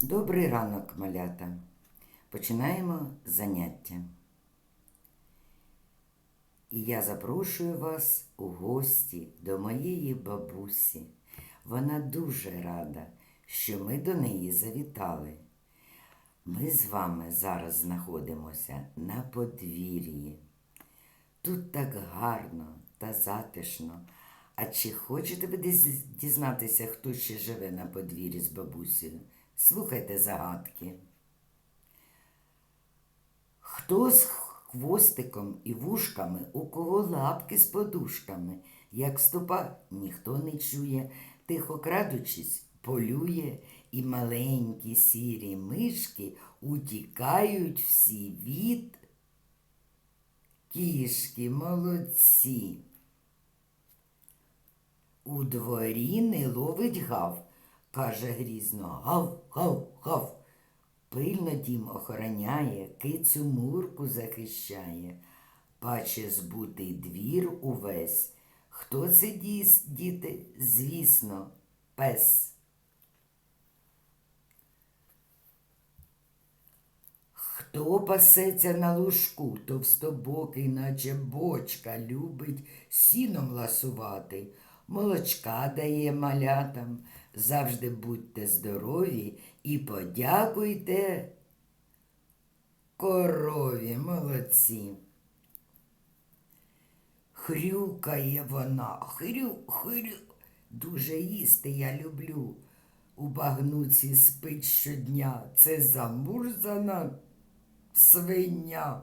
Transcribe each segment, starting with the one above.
Добрий ранок, малята. Починаємо заняття. І я запрошую вас у гості до моєї бабусі. Вона дуже рада, що ми до неї завітали. Ми з вами зараз знаходимося на подвір'ї. Тут так гарно та затишно. А чи хочете ви діз- дізнатися, хто ще живе на подвір'ї з бабусею? Слухайте загадки. Хто з хвостиком і вушками, у кого лапки з подушками, як ступа, ніхто не чує, тихо крадучись, полює, і маленькі сірі мишки утікають всі від кішки, молодці. У дворі не ловить гав, каже грізно гав, гав, гав. Пильно дім охороняє, кицю мурку захищає, паче збутий двір увесь. Хто це діс, діти? Звісно, пес. Хто пасеться на лужку, товстобокий, наче бочка, любить сіном ласувати, молочка дає малятам. Завжди будьте здорові і подякуйте корові, молодці. Хрюкає вона, хрю, хрю. Дуже їсти я люблю. У багнуці спить щодня. Це замурзана свиня.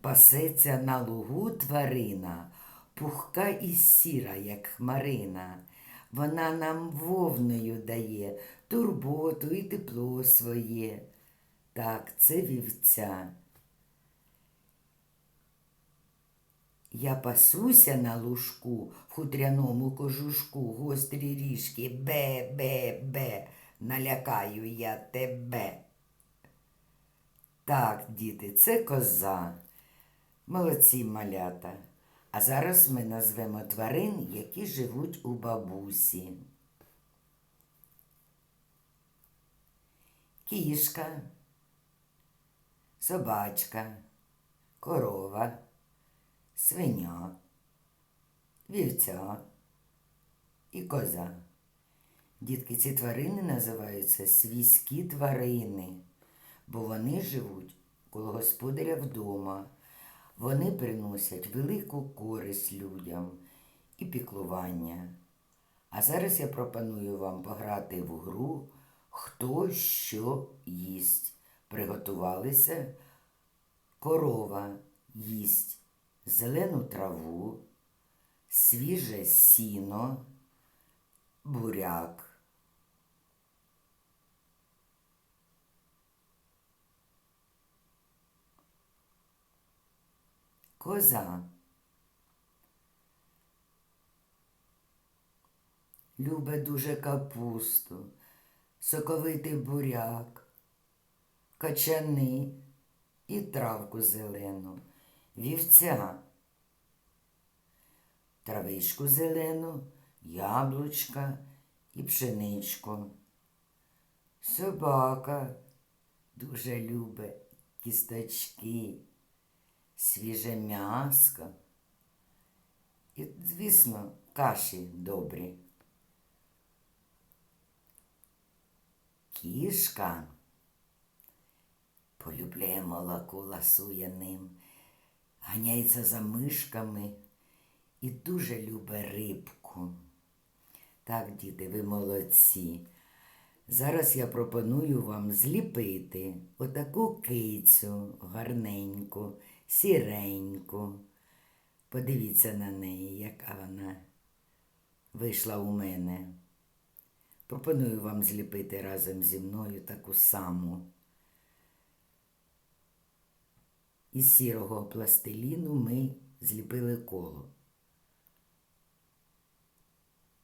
Пасеться на лугу тварина, пухка і сіра, як хмарина. Вона нам вовною дає турботу і тепло своє. Так, це вівця. Я пасуся на лужку в хутряному кожушку, гострі ріжки, бе, бе, бе, налякаю я тебе. Так, діти, це коза. Молодці малята. А зараз ми назвемо тварин, які живуть у бабусі. Кішка, собачка, корова, свиня, вівця і коза. Дітки, ці тварини називаються свійські тварини, бо вони живуть коло господаря вдома. Вони приносять велику користь людям і піклування. А зараз я пропоную вам пограти в гру Хто що їсть. Приготувалися. Корова їсть зелену траву, свіже сіно, буряк. Коза. Любе дуже капусту, соковитий буряк, качани і травку зелену, вівця, травичку зелену, яблучка і пшеничку. Собака дуже любить кісточки свіже м'яско і, звісно, каші добрі. Кішка полюбляє молоко, ласує ним, ганяється за мишками і дуже любить рибку. Так, діти, ви молодці. Зараз я пропоную вам зліпити отаку кицю гарненьку, сіреньку. Подивіться на неї, яка вона вийшла у мене. Пропоную вам зліпити разом зі мною таку саму. Із сірого пластиліну ми зліпили коло.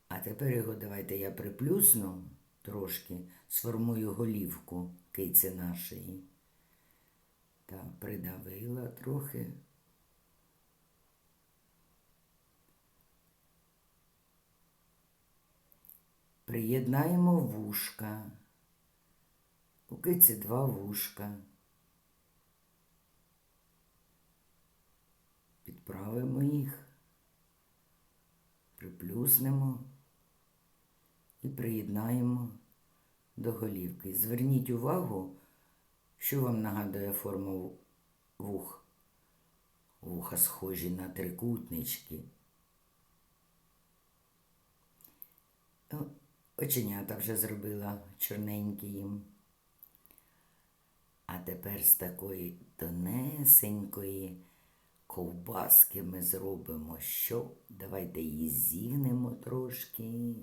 А тепер його давайте я приплюсну трошки, сформую голівку киці нашої. Так, придавила трохи. Приєднаємо вушка. У киці два вушка. Підправимо їх, приплюснемо і приєднаємо до голівки. Зверніть увагу, що вам нагадує форма вух. Вуха схожі на трикутнички. Оченята вже зробила чорненькі їм. А тепер з такої тонесенької ковбаски ми зробимо що? Давайте її зігнемо трошки.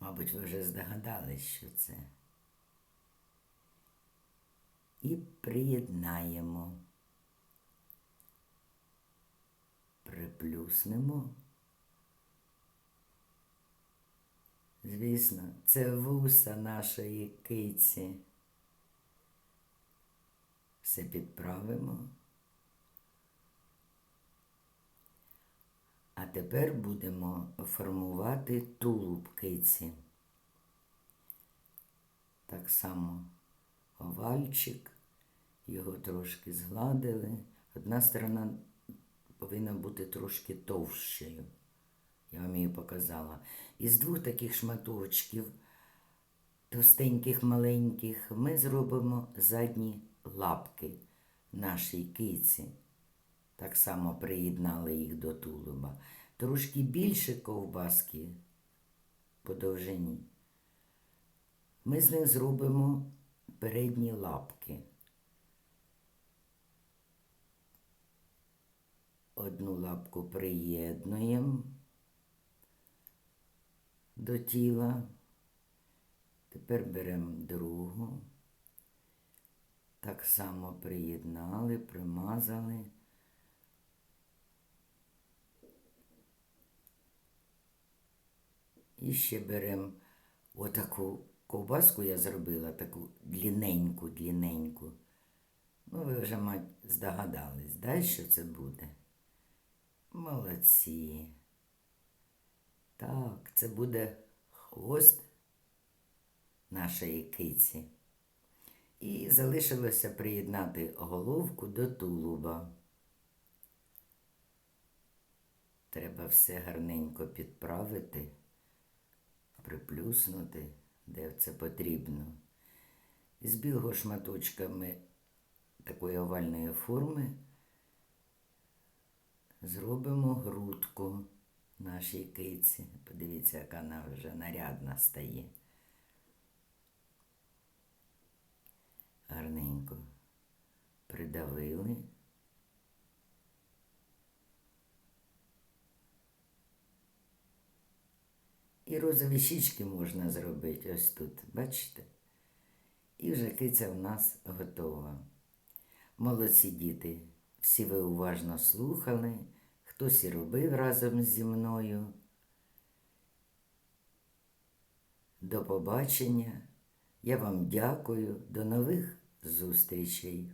Мабуть, ви вже здогадались, що це. І приєднаємо. Приплюснемо. Звісно, це вуса нашої киці. Все підправимо. А тепер будемо формувати тулуб киці. Так само овальчик, його трошки згладили. Одна сторона повинна бути трошки товщою. Я вам її показала. Із двох таких шматочків, товстеньких, маленьких, ми зробимо задні лапки нашій киці. Так само приєднали їх до тулуба. Трошки більше ковбаски по довжині. Ми з них зробимо передні лапки. Одну лапку приєднуємо до тіла. Тепер беремо другу. Так само приєднали, примазали. І ще беремо отаку ковбаску я зробила, таку длінненьку, длінненьку. Ну, ви вже, мать, здогадались, да, що це буде? Молодці. Так, це буде хвост нашої киці. І залишилося приєднати головку до тулуба. Треба все гарненько підправити, приплюснути, де це потрібно. З білого шматочка ми такої овальної форми зробимо грудку нашій киці. Подивіться, яка вона вже нарядна стає. Гарненько придавили. І розові щічки можна зробити ось тут, бачите? І вже киця в нас готова. Молодці діти, всі ви уважно слухали, хтось і робив разом зі мною. До побачення. Я вам дякую. До нових зустрічей.